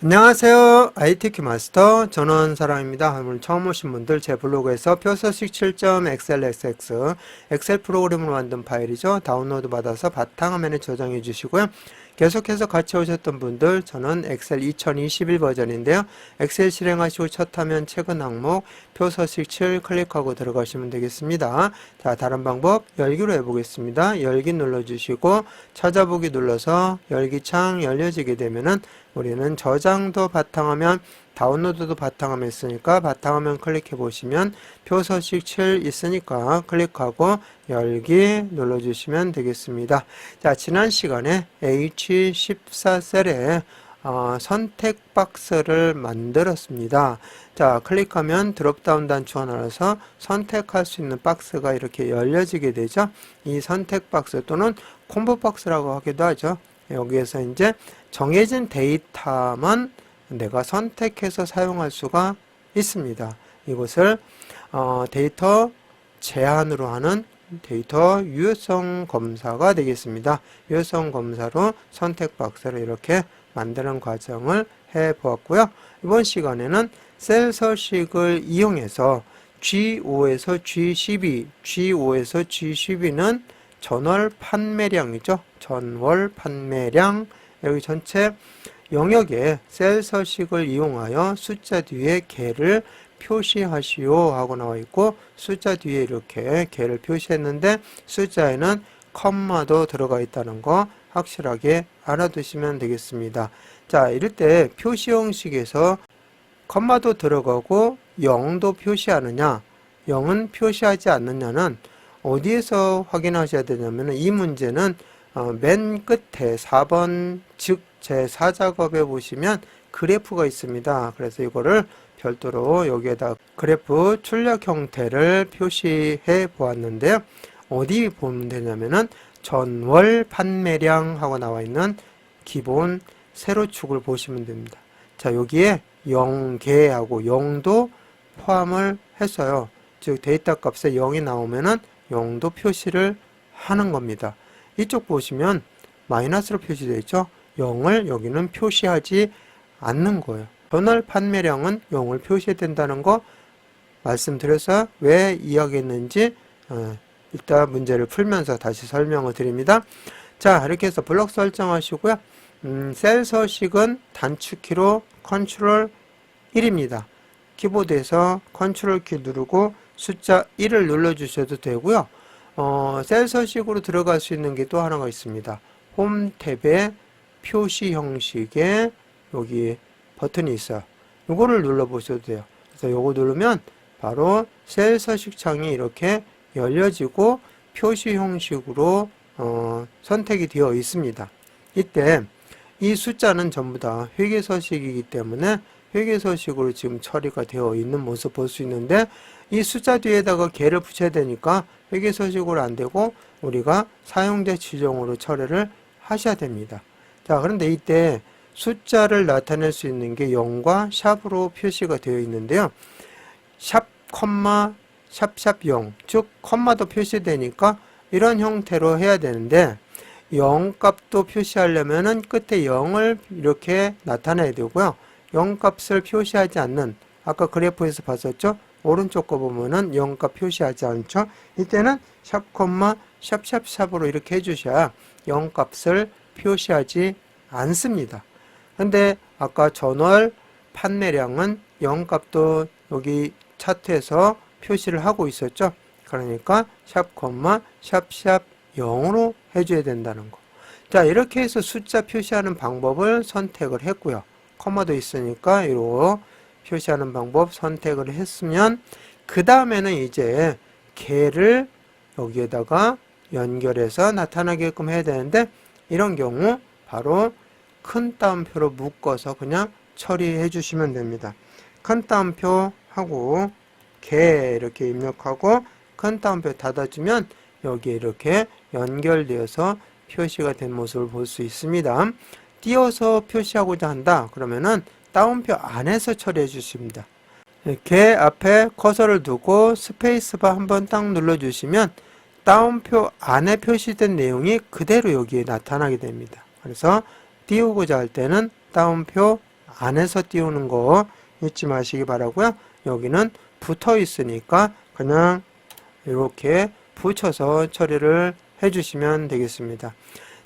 안녕하세요. ITQ 마스터 전원사랑입니다. 오늘 처음 오신 분들 제 블로그에서 표서식 7.xlsx 엑셀 프로그램을 만든 파일이죠. 다운로드 받아서 바탕화면에 저장해 주시고요. 계속해서 같이 오셨던 분들 저는 엑셀 2021 버전인데요. 엑셀 실행하시고 첫 화면 최근 항목 표 서식 7 클릭하고 들어가시면 되겠습니다. 자 다른 방법 열기로 해보겠습니다. 열기 눌러주시고 찾아보기 눌러서 열기 창 열려지게 되면은 우리는 저장도 바탕화면 다운로드도 바탕화면 있으니까 바탕화면 클릭해 보시면 표 서식 7 있으니까 클릭하고 열기 눌러주시면 되겠습니다. 자 지난 시간에 H14셀에 어, 선택 박스를 만들었습니다. 자 클릭하면 드롭다운 단추가 나와서 선택할 수 있는 박스가 이렇게 열려지게 되죠. 이 선택 박스 또는 콤보 박스라고 하기도 하죠. 여기에서 이제 정해진 데이터만 내가 선택해서 사용할 수가 있습니다. 이것을 어, 데이터 제한으로 하는 데이터 유효성 검사가 되겠습니다. 유효성 검사로 선택 박스를 이렇게 만드는 과정을 해 보았고요. 이번 시간에는 셀 서식을 이용해서 G5에서 G12, G5에서 G12는 전월 판매량이죠. 전월 판매량 여기 전체 영역에 셀 서식을 이용하여 숫자 뒤에 개를 표시하시오 하고 나와 있고 숫자 뒤에 이렇게 개를 표시했는데 숫자에는 컴마도 들어가 있다는 거 확실하게 알아두시면 되겠습니다. 자, 이럴 때 표시 형식에서 컴마도 들어가고 0도 표시하느냐, 0은 표시하지 않느냐는 어디에서 확인하셔야 되냐면 이 문제는 어, 맨 끝에 4번 즉 제4작업에 보시면 그래프가 있습니다. 그래서 이거를 별도로 여기에다 그래프 출력 형태를 표시해 보았는데요. 어디 보면 되냐면은 전월 판매량 하고 나와 있는 기본 세로축을 보시면 됩니다. 자, 여기에 0개하고 0도 포함을 했어요. 즉 데이터 값에 0이 나오면은 0도 표시를 하는 겁니다. 이쪽 보시면 마이너스로 표시되어 있죠. 0을 여기는 표시하지 않는 거예요. 전월 판매량은 0을 표시해야 된다는 거 말씀드려서 왜 이야기했는지 어, 이따 문제를 풀면서 다시 설명을 드립니다. 자 이렇게 해서 블록 설정하시고요. 음, 셀 서식은 단축키로 컨트롤 1입니다. 키보드에서 컨트롤 키 누르고 숫자 1을 눌러주셔도 되고요. 어, 셀 서식으로 들어갈 수 있는 게 또 하나가 있습니다. 홈 탭에 표시 형식에 여기 버튼이 있어요. 이거를 눌러보셔도 돼요. 그래서 요거 누르면 바로 셀 서식 창이 이렇게 열려지고 표시 형식으로 어, 선택이 되어 있습니다. 이때 이 숫자는 전부 다 회계 서식이기 때문에 회계 서식으로 지금 처리가 되어 있는 모습 볼 수 있는데 이 숫자 뒤에다가 개를 붙여야 되니까 회계 서식으로 안 되고 우리가 사용자 지정으로 처리를 하셔야 됩니다. 자, 그런데 이때 숫자를 나타낼 수 있는 게 0과 샵으로 표시가 되어 있는데요. 샵, 컴마, 샵샵 0, 즉 컴마도 표시되니까 이런 형태로 해야 되는데 0 값도 표시하려면 은 끝에 0을 이렇게 나타내야 되고요. 0 값을 표시하지 않는 아까 그래프에서 봤었죠? 오른쪽 거 보면은 0값 표시하지 않죠? 이때는 샵 콤마 샵샵샵으로 이렇게 해주셔야 0 값을 표시하지 않습니다. 근데 아까 전월 판매량은 0 값도 여기 차트에서 표시를 하고 있었죠? 그러니까 샵 콤마 샵샵 0으로 해줘야 된다는 거. 자 이렇게 해서 숫자 표시하는 방법을 선택을 했고요. 커마도 있으니까 이로 표시하는 방법 선택을 했으면 그 다음에는 이제 개를 여기에다가 연결해서 나타나게끔 해야 되는데 이런 경우 바로 큰 따옴표로 묶어서 그냥 처리해 주시면 됩니다. 큰 따옴표 하고 개 이렇게 입력하고 큰 따옴표 닫아주면 여기에 이렇게 연결되어서 표시가 된 모습을 볼 수 있습니다. 띄어서 표시하고자 한다. 그러면은 따옴표 안에서 처리해 주십니다. 개 앞에 커서를 두고 스페이스바 한번 딱 눌러주시면 따옴표 안에 표시된 내용이 그대로 여기에 나타나게 됩니다. 그래서 띄우고자 할 때는 따옴표 안에서 띄우는 거 잊지 마시기 바라고요. 여기는 붙어 있으니까 그냥 이렇게 붙여서 처리를 해주시면 되겠습니다.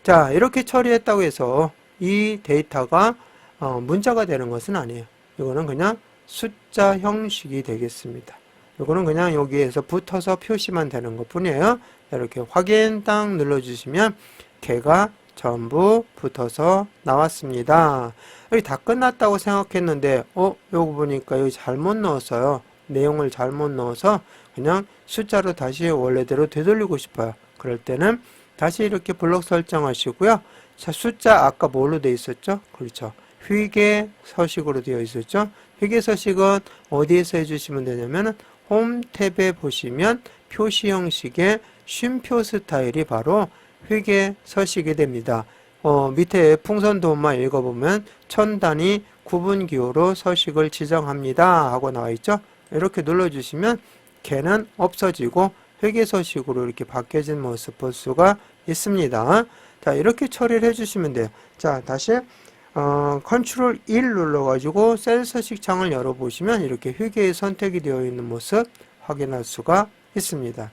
자, 이렇게 처리했다고 해서 이 데이터가 어, 문자가 되는 것은 아니에요. 이거는 그냥 숫자 형식이 되겠습니다. 이거는 그냥 여기에서 붙어서 표시만 되는 것 뿐이에요. 이렇게 확인 딱 눌러주시면 개가 전부 붙어서 나왔습니다. 여기 다 끝났다고 생각했는데, 어, 요거 보니까 여기 잘못 넣었어요. 내용을 잘못 넣어서 그냥 숫자로 다시 원래대로 되돌리고 싶어요. 그럴 때는 다시 이렇게 블록 설정하시고요. 자, 숫자 아까 뭘로 되어 있었죠? 그렇죠. 휘게 서식으로 되어 있었죠. 휘게 서식은 어디에서 해주시면 되냐면은 홈 탭에 보시면 표시 형식의 쉼표 스타일이 바로 휘게 서식이 됩니다. 어, 밑에 풍선 도움만 읽어보면 천 단위 구분 기호로 서식을 지정합니다 하고 나와 있죠. 이렇게 눌러주시면 개는 없어지고 회계 서식으로 이렇게 바뀌어진 모습 볼 수가 있습니다. 자 이렇게 처리를 해주시면 돼요. 자 다시 어, 컨트롤 1 눌러가지고 셀 서식 창을 열어보시면 이렇게 회계에 선택이 되어 있는 모습 확인할 수가 있습니다.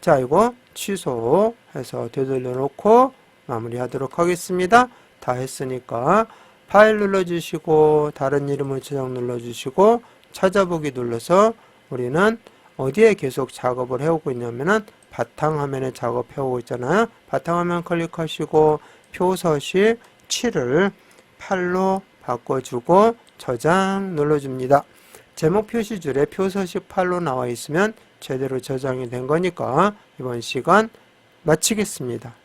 자 이거 취소해서 되돌려 놓고 마무리하도록 하겠습니다. 다 했으니까 파일 눌러주시고 다른 이름을 저장 눌러주시고 찾아보기 눌러서 우리는 어디에 계속 작업을 해오고 있냐면은 바탕화면에 작업해오고 있잖아요. 바탕화면 클릭하시고 표서식 7을 8로 바꿔주고 저장 눌러줍니다. 제목 표시줄에 표서식 8로 나와 있으면 제대로 저장이 된 거니까 이번 시간 마치겠습니다.